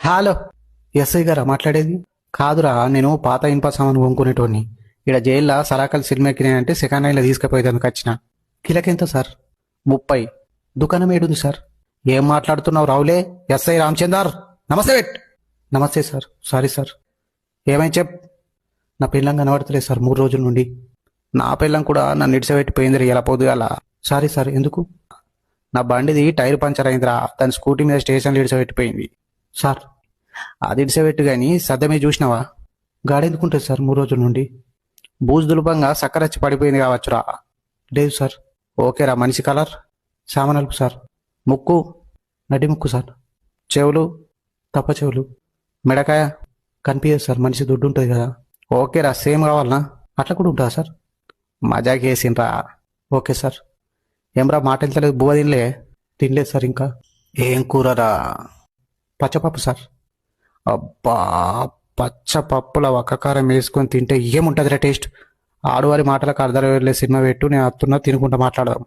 Hello SI గారా మాట్లాడేది? కాదురా నేను పాత ఇన్ప సామాను కొనుక్కునేటోని ఇక్కడ జైల్లో సరాకల్ సినిమా ఎక్కినాయంటే సెకండ్ హ్యాండ్లో తీసుకుపోయేదానికి వచ్చిన కిలకెంత సార్? ముప్పై. దుకాణం ఏడుంది సార్? ఏం మాట్లాడుతున్నావు రావులే? ఎస్ఐ రామచందర్ నమస్తే వెట్. నమస్తే సార్ సారీ సార్. ఏమైనా చెప్ నా పిల్లం కనబడతలేదు సార్ మూడు రోజుల నుండి. నా పిల్లం కూడా నన్ను ఇడిసబెట్టిపోయిందిరా ఎలా పొద్దుగాల సారీ సార్ ఎందుకు? నా బండిది టైర్ పంచర్ అయిందిరా దాని స్కూటీ మీద స్టేషన్లో ఇడిసబెట్టిపోయింది సార్ అది ఇడిసబెట్టు కానీ సద్దమే చూసినావా? గాడెందుకుంటుంది సార్ మూడు రోజుల నుండి? బూజు దులభంగా సక్కరచ్చి పడిపోయింది కావచ్చురా. లేదు సార్. ఓకేరా మనిషి కలర్? సామానలుపు సార్. ముక్కు? నడి ముక్కు సార్. చెవులు? తప్ప చెవులు. మెడకాయ? కనిపించదు సార్ మనిషి దుడ్డు ఉంటుంది కదా. ఓకేరా సేమ్ కావాలనా? అట్లా కూడా ఉంటుందా సార్? మజాకి వేసిండ్రా ఓకే సార్. ఏమరా మాట వెళ్తలేదు బువ్వ తినలే? తినలేదు సార్ ఇంకా. ఏం కూరరా? పచ్చపప్పు సార్. అబ్బా పచ్చపప్పుల ఒక్కకారం వేసుకొని తింటే ఏముంటుందిరా టేస్ట్? ఆడవారి మాటలకు అర్థం సినిమా పెట్టు నేను అత్తున్నా తినుకుంటా మాట్లాడదాం.